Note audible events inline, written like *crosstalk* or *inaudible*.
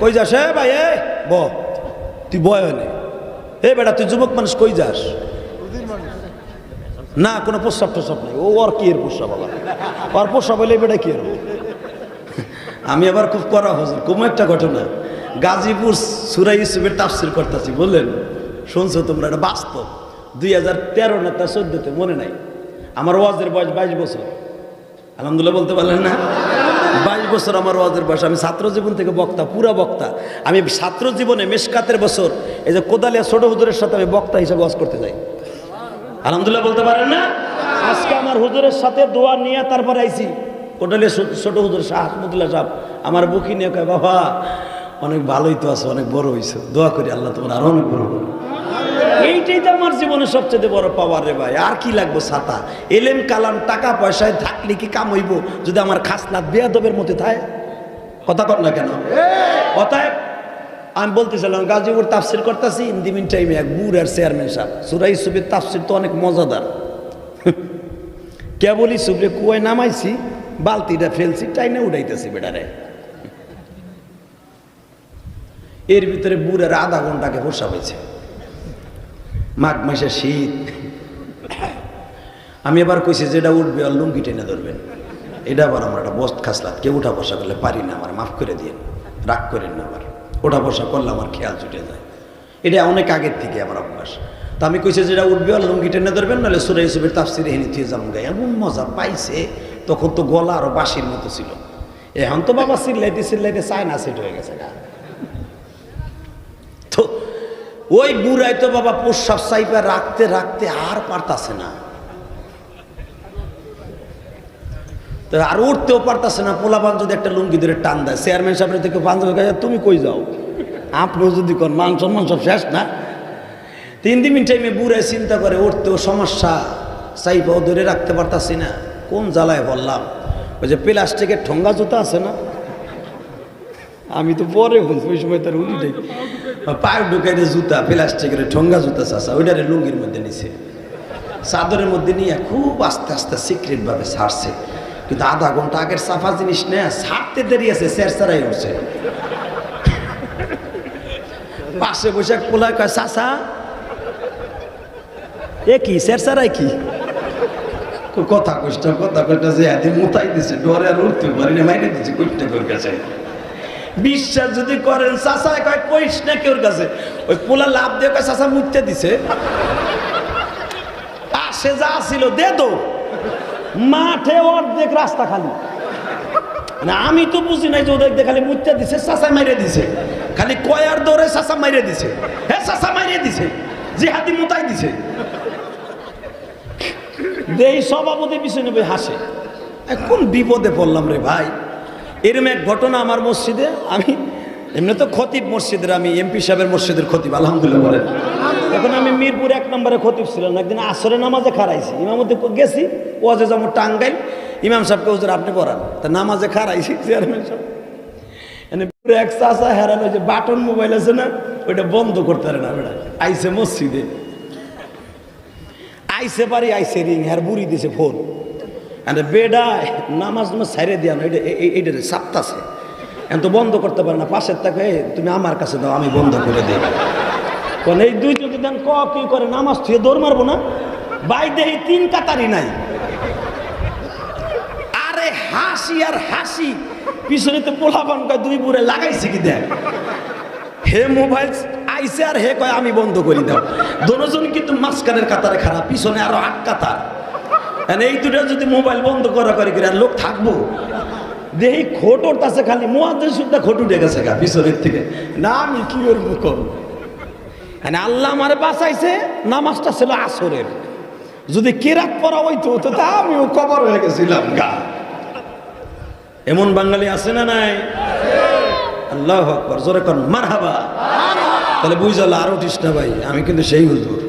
কই যাস? এ ভাই, এ, ব। তুই বয় নে এ বেটা, তুই যুবক মানুষ, কই যাস? না, কোনো প্রস্রাব টস্রাব নেই। ও, ওর কি এর প্রস্রাব আবার? ওর প্রস্রাব হইলে বেটা কি আমি আবার খুব করা হজুর কোনো একটা ঘটনা। গাজীপুর সুরাই ইসুফের তাফসির করতেছি বললেন শুনছো তোমরা, এটা বাস্তব। দুই হাজার তেরো না তার চোদ্দতে, মনে নাই? আমার ওয়াজের বয়স বাইশ বছর। আলহামদুলিল্লাহ বলতে পারলেন না? বাইশ বছর আমার ওয়াজের বয়স। আমি ছাত্র জীবন থেকে বক্তা, পুরা বক্তা। আমি ছাত্র জীবনে মেশকাতের বছর, এই যে কোদালিয়া ছোট হুজুরের সাথে আমি বক্তা হিসেবে ওয়াজ করতে যাই। আলহামদুলিল্লাহ বলতে পারেন না? আজকে আমার হুজুরের সাথে দোয়া নিয়ে তারপর আইছি। কোটালে ছোট হুজুর শাহ আহমদুল্লাহ সাহেব, আমার বুকি নিয়ে কয়, বাবা, অনেক ভালোই তো আছো, অনেক বড় হয়েছে দোয়া করি, আল্লাহ তোমার আরও অনেক বড় এইটাই তো আমার জীবনে সবচেয়ে বড় পাওয়ার রে ভাই। আর কি লাগবো ছাতা? এলেম, কালাম, টাকা পয়সায় থাকলে কি কাম হইব? যদি আমার খাসনাত বেয়াদবের মধ্যে থাকে? কথা কর না কেন? কথায় আমি বলতেছিলাম, গাজীপুর তাফসির করতেছি ইন দি মিন টাইমে এক বুড় আর চেয়ারম্যান সাহেব। সুরাই সুবির তাফসির তো অনেক মজাদার। *laughs* কেবলই সুবরে কুয়ায় নামাইছি, বালতিটা ফেলছি, টাইনে উঠাইতেছি বেটারে। এর ভিতরে বুড়ের আধা ঘন্টাকে বসা হয়েছে। মাঘ মাসে শীত। আমি এবার কইছি যেটা উঠবে আর লুঙ্গি টেনে ধরবেন। এটা আবার আমার একটা বস্ত খাসলাত। কেউ উঠা বসা করলে পারি না আমার, মাফ করে দিয়ে রাগ করেন না আবার। ওঠা বসা করলে আমার খেয়াল ছুটে যায়। এটা অনেক আগের থেকে আমার অভ্যাস। তা আমি কইছি যেটা উঠবে আর লুঙ্গি টেনে ধরবেন, নাহলে সুরে হিসেবে তাফসিরে হেনে থিয়ে যাম গায়ে এমন মজা পাইছে, তখন তো গলা আরও বাঁশির মতো ছিল। এখন তো বাবা চিল্লাইতে চিল্লাইতে চায়না সেট হয়ে গেছে গা। ওই বুড়াই তো বাবা প্রস্রাব সাইপা রাখতে রাখতে আর পারতাছে না। আর উঠতেও পারতাছে না, পোলাপান যদি একটা লুঙ্গি ধরে টান দেয়, চেয়ারম্যান সাহেবের থেকে বান্ধব তুমি কই যাও? আপনিও যদি কর মান সম্মান সব শেষ না? তিন দিন টাইমে বুড়াই চিন্তা করে, উঠতেও সমস্যা সাইপাও ধরে রাখতে পারতাছি না। কোন জ্বালায় বললাম, ওই যে প্লাস্টিকের ঠোঙ্গা জুতা আছে না? আমি তো পরে শুনছি ওই সময় তার উঠি পায়ে ঢুকাই জুতা, প্লাস্টিকের ঠোঙ্গা জুতা চাষা ওইটারে লুঙ্গির মধ্যে নিছে। চাদরের মধ্যে নিয়ে খুব আস্তে আস্তে সিক্রেট ভাবে ছাড়ছে কিন্তু আধা ঘণ্টা আগের সাফা জিনিস নেয় ছাড়তে দেরি আছে, স্যার সারাই উঠছে। পাশে বসে পোলায় কয় চাষা এ কি, স্যার সারাই কি? কথা কষ্ট কথা কষ্ট যে মোতাই দিছে, ডরে আর উঠতে পারি না মাইনে দিচ্ছে কইতে করে গেছে বিশ্বাস যদি করেন চাষা কয়, কইস না কেউর কাছে? ওই পোলা লাভ দিয়ে কয় চাষা মুখতে দিছে। পাশে যা ছিল, দে তো মাঠে অর্ধেক রাস্তা খালি। না আমি তো বুঝি নাই যে ওদের খালি মুখতে দিছে চাষা মাইরে দিছে। খালি কয়ার দৌড়ে চাষা মাইরে দিছে। হ্যাঁ চাষা মাইরে দিছে। জিহাদি মোতাই দিছে। দেই সভাপতি পিছনে হাসে। কোন বিপদে পড়লাম রে ভাই? এরম এক ঘটনা আমার মসজিদে, আমি এমনি তো খতিব মসজিদের, আমি এমপি সাহেবের মসজিদের খতিব, আলহামদুলিল্লাহ বলেন। এখন আমি মিরপুর এক নম্বরে খতিব ছিলাম, একদিন আসরে নামাজে খারাইছি ইমামতে গেছি, ওয়াজে যেমন টাঙ্গাইল, ইমাম সাহেবকে হুজুর আপনি পড়ান। তা নামাজে খারাইছি চেয়ারম্যান সাহেব। পুরো এক চাষা হেরান, ওই যে বাটন মোবাইল আছে না, ওইটা বন্ধ করতে পারে না, বেড়া। আইসে মসজিদে। আইসে পারি আইসে রিং হ্যার বুড়ি দিছে ফোন। আর বেডায় নামাজ নামাজ সাইরে দিয়া এটা এইটা সাপ্তাছে এখন তো বন্ধ করতে পারে না পাশের তাকে "এই, তুমি আমার কাছে দাও আমি বন্ধ করে দিই। কোন এই দুই যদি দেন ক কি করে নামাজ থুয়ে দৌড় মারবো না? বাই এই তিন কাতারি নাই। আরে হাসি আর হাসি পিছনে তো পোলাপান কয় দুই বুড়ে লাগাইছে কি দেখ? হে মোবাইল আইসে আর হে কয় আমি বন্ধ করি দাও। দোনোজন কিন্তু মাঝখানের কাতারে খারাপ পিছনে আরও আট কাতার। এই দুটা যদি মোবাইল বন্ধ করা করে আর লোক থাকব। দেহি খোটর তাছে খালি মোয়াদের সুদ্ধা খোট উঠে গেছে গা পিছনের থেকে। না, আমি কি করব কম? মানে আল্লাহ আমারে বাঁচাইছে, নামাজটা ছিল আসরের। যদি কেরাত পড়া হইতো, তো তা আমিও কবর হয়ে গেছিলাম গা। এমন বাঙালি আছে না নাই? আল্লাহ আকবর, জোরে মার হাবা তাহলে বুঝাল আরও উঠিস ভাই, আমি কিন্তু সেই হুজুর।